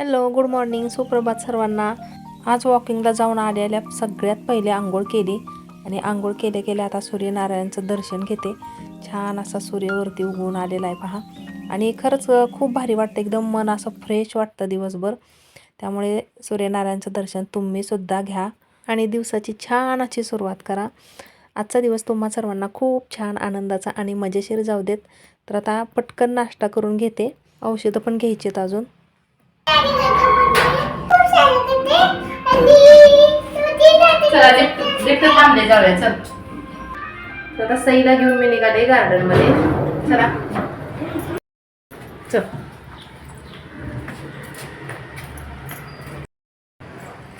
Hello good morning. सुप्रभात सर्वांना. आज वॉकिंगला जाऊन आलेल्या सगळ्यात पहिले आंघोळ केली आणि आंघोळ केल्या केल्या आता सूर्यनारायणचं दर्शन घेते. छान असा सूर्यवरती उगवून आलेला आहे पहा. आणि खरंच खूप भारी वाटतं. एकदम मन असं फ्रेश वाटतं दिवसभर. त्यामुळे सूर्यनारायणचं दर्शन तुम्हीसुद्धा घ्या आणि दिवसाची छान अशी सुरुवात करा. आजचा दिवस तुम्हा सर्वांना खूप छान आनंदाचा आणि मजेशीर जाऊ देत. तर आता पटकन नाश्ता करून घेते. औषधं पण घ्यायची आहेत अजून. चला लिफ्ट थांबले जाऊया चल आता सईला घेऊन मी निघाले गार्डनमध्ये चला चल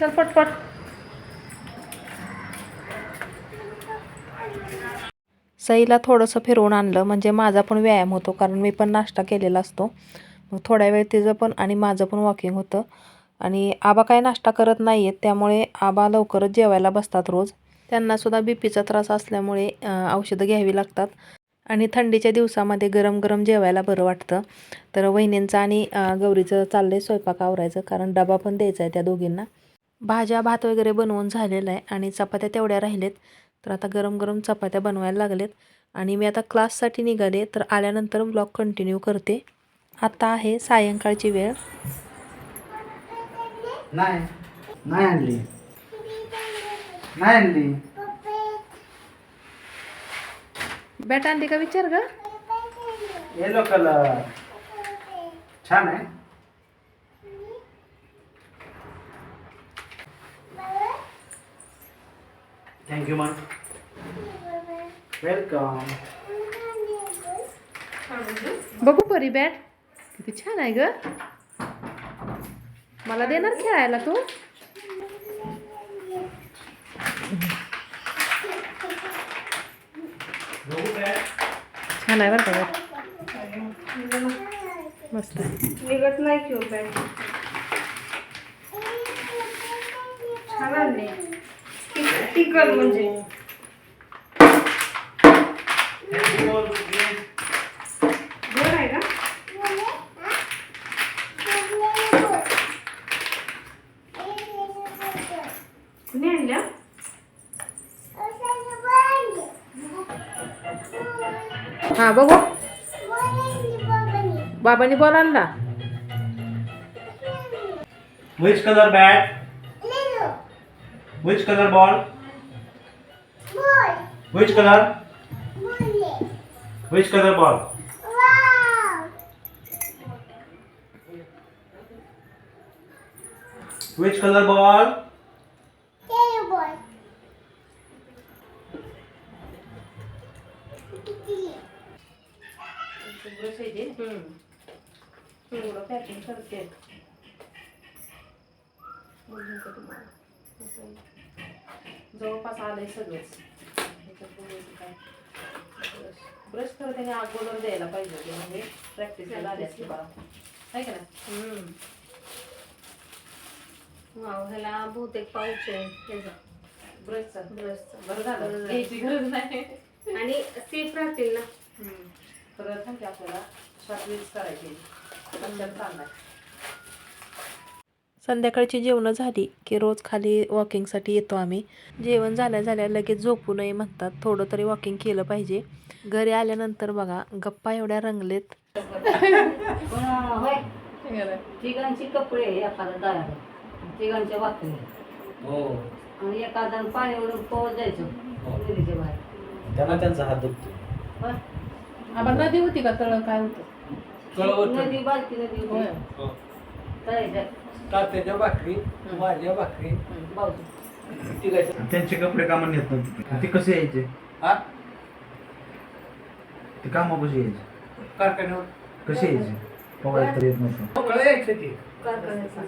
चल पटपट सईला थोडंसं फिरवून आणलं म्हणजे माझा पण व्यायाम होतो कारण मी पण नाश्ता केलेला असतो. मग थोड्या वेळ तिचं पण आणि माझं पण वॉकिंग होतं. आणि आबा काय नाश्ता करत नाही आहेत त्यामुळे आबा लवकरच जेवायला बसतात रोज. त्यांनासुद्धा बी पीचा त्रास असल्यामुळे औषधं घ्यावी लागतात. आणि थंडीच्या दिवसामध्ये गरम गरम जेवायला बरं वाटतं. तर वहिनींचं आणि गौरीचं चाललं आहे स्वयंपाक आवरायचं कारण डबा पण द्यायचा आहे त्या दोघींना. भाज्या भात वगैरे बनवून झालेलं आहे आणि चपात्या तेवढ्या राहिलेत. तर आता गरम गरम चपात्या बनवायला लागलेत. आणि मी आता क्लाससाठी निघाले तर आल्यानंतर ब्लॉग कंटिन्यू करते. आता आहे सायंकाळची वेळ. नाही नाही आणली. नाही आणली. बॅट आणली का विचार ग? येलो कलर छान आहे. थँक्यू मॅम वेलकम बघू परी बॅट. किती छान आहे ग. मला देणार खेळायला तू? छान आहे बरं का मस्त. निघत नाही किंवा हो पॅन्ट छान आहे. टिकल म्हणजे. हा बघू. बाबांनी बॉल आणला. Which colour bat which colour ball which colour which colour ball which colour ball packing करते जवळपास आलंय सगळंच. ब्रश तर त्याने अगोदर द्यायला पाहिजे होते म्हणजे प्रॅक्टिसला झाली असते बाळा. आहे का ना ह्याला बहुतेक पाऊच आहे. ब्रशचा. ब्रशचा. बरं झालं. बरं झालं. घ्यायची गरज नाही. आणि सेफ राहतील ना? परत आपल्याला शॉर्ट करायची लक्षात चालणार. संध्याकाळची जेवणं झाली की रोज खाली वॉकिंगसाठी येतो आम्ही. जेवण झाल्या झाल्या लगेच झोपू नये म्हणतात. थोडं तरी वॉकिंग केलं पाहिजे. घरी आल्यानंतर बघा गप्पा एवढ्या रंगलेत. तिघांची कपडे एखादा तिघांच्या हो. आणि एखादा पाण्यावरून पोहोच जायचं. बाहेर. त्यांना त्यांचा हात दुखतो आम्हाला नदी होती का? तळ काय होतं? नदी बारकी नदी होय. होती तळ्याच्या. तात्याच्या भाकरी माझ्या भाकरी. तिघाच्या त्यांचे कपडे कामाला येत नव्हते. ते कसे यायचे? हा? ते कामा कसे यायचे. कारखान्यावर. कसे यायचे? पवा येत तर येत नव्हतं. मोकळं यायचं ते. कारखान्याचा.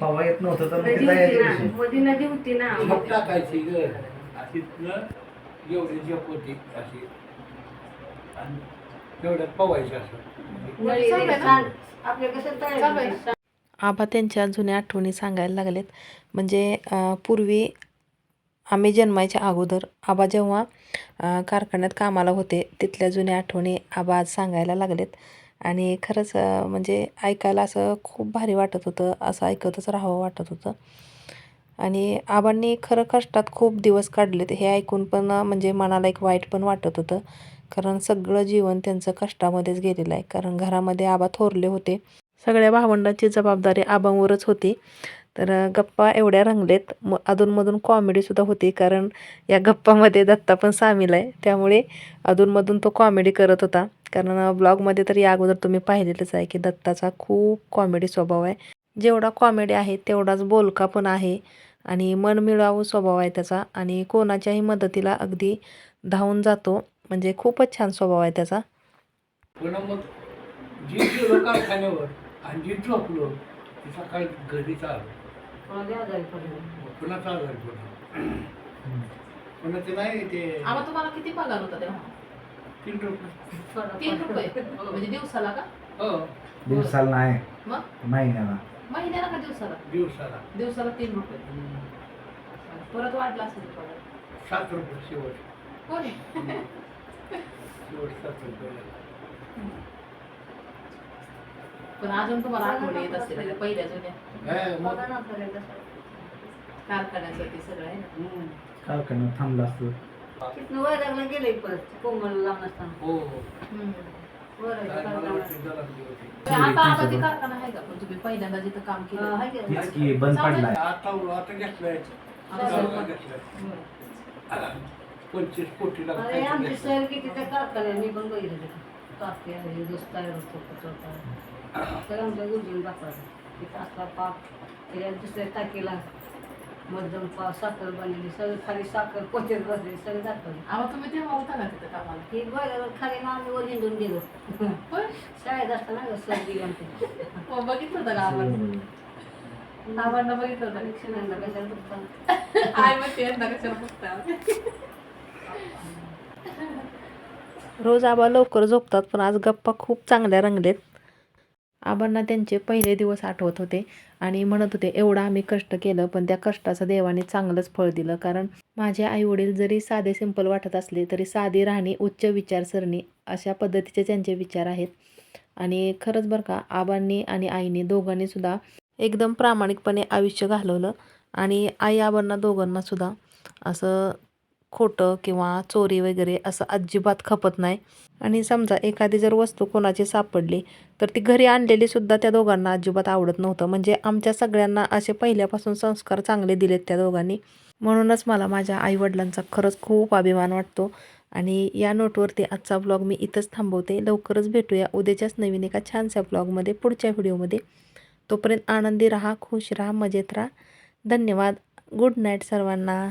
पवा येत नव्हतं तर मग नदी ते होती जायचे ना. कसे मध्ये नदी होती ना. मग टाकायची ग. तिथनं एवढी होती अशी. तेवढ्यात पवायची असं. आपल्या कसं आबा त्यांच्या जुन्या आठवणी सांगायला लागलेत. म्हणजे पूर्वी आम्ही जन्मायच्या अगोदर आबा जेव्हा कारखान्यात कामाला होते तिथल्या जुन्या आठवणी आबा आज सांगायला लागलेत. आणि खरंच म्हणजे ऐकायला असं खूप भारी वाटत होतं असं ऐकतच राहावं वाटत होतं. आणि आबांनी खरं कष्टात खूप दिवस काढलेत हे ऐकून पण म्हणजे मनाला एक वाईट पण वाटत होतं. कारण सगळं जीवन त्यांचं कष्टामध्येच गेलेलं आहे. कारण घरामध्ये आबा थोरले होते. सगळ्या भावंडांची जबाबदारी आबांवरच होती. तर गप्पा एवढ्या रंगलेत. म अधूनमधून कॉमेडीसुद्धा होती. कारण या गप्पामध्ये दत्ता पण सामील आहे. त्यामुळे अधूनमधून तो कॉमेडी करत होता. कारण ब्लॉगमध्ये तर या अगोदर तुम्ही पाहिलेलंच आहे की दत्ताचा खूप कॉमेडी स्वभाव आहे. जेवढा कॉमेडी आहे तेवढाच बोलका पण आहे. आणि मनमिळावू स्वभाव आहे त्याचा. आणि कोणाच्याही मदतीला अगदी धावून जातो. म्हणजे खूपच छान स्वभाव आहे त्याचा. पुन्हा मग जी गेलो कारखान्यावर आणि जी झोपलो ती सकाळी घरीच आलो कोणा बी आजारी पडलं मग पुन्हा आजारी पडलो पुन्हा ते नाही ते आबा तुम्हाला किती पगार होता तेव्हा? तीन रुपये. तीन. रुपये. म्हणजे दिवसाला का? हो. दिवसाला नाही. मग? महिन्याला. महिन्याला का दिवसाला? दिवसाला. दिवसाला तीन रुपये. परत वाढला असेल पगार. सात रुपये शेवट. हो रुपये पण अजून तुम्हाला आठवण येत असेल म्हणजे पहिल्या जुन्या. हे. कारखान्यासाठी सगळं आहे ना. कारखान्यात थांबला असतो. तिथनं गेले परत कोमल लांब असताना हो. हो कारखाना. आता ते कारखाना आहे का? पण तुम्ही पहिल्यांदा जिथं काम हा, केलं हाय की बंद आता आता पंचवीस कोटी अरे लागतात आमची सहल किती त्या कारखान्यात मी पण बघितलं तिथं कापे आहे दिवस तयार होतो कचरा तर आमच्या गुरुजीने दाखवलं. तिथं असला पाक त्याच्या दुसऱ्या टाकीला. मध्यम पाव साखर बनलेली सगळं खाली साखर पोचेत बसली सगळं दाखवलं. आबा तुम्ही तेव्हा होता का तिथं कामाला? ही बघायला खाली ना आम्ही वर हिंडून गेलो. होय? शाळेत असताना ग सर गेली आमची. हो बघितलं होतं का आबांना बघितलं होतं. कशाला बघता? आय मग ते कशाला बघता? रोज आबा लवकर झोपतात पण आज गप्पा खूप चांगल्या रंगलेत. आबांना त्यांचे पहिले दिवस आठवत होते आणि म्हणत होते एवढं आम्ही कष्ट केलं पण त्या कष्टाचं देवाने चांगलंच फळ दिलं. कारण माझे आईवडील जरी साधे सिंपल वाटत असले तरी साधी राहणी उच्च विचारसरणी अशा पद्धतीचे त्यांचे विचार आहेत. आणि खरंच बरं का आबांनी आणि आईने दोघांनी सुद्धा एकदम प्रामाणिकपणे आयुष्य घालवलं आणि आई आबांना दोघांनासुद्धा असं खोटं किंवा चोरी वगैरे असं अजिबात खपत नाही. आणि समजा एखादी जर वस्तू कोणाची सापडली तर ती घरी आणलेली सुद्धा त्या दोघांना अजिबात आवडत नव्हतं. म्हणजे आमच्या सगळ्यांना असे पहिल्यापासून संस्कार चांगले दिलेत त्या दोघांनी. म्हणूनच मला माझ्या आईवडिलांचा खरंच खूप अभिमान वाटतो. आणि या नोटवरती आजचा ब्लॉग मी इथंच थांबवते. लवकरच भेटूया उद्याच्याच नवीन एका छानशा ब्लॉगमध्ये पुढच्या व्हिडिओमध्ये. तोपर्यंत आनंदी राहा खुश राहा मजेत राहा. धन्यवाद. गुड नाईट सर्वांना.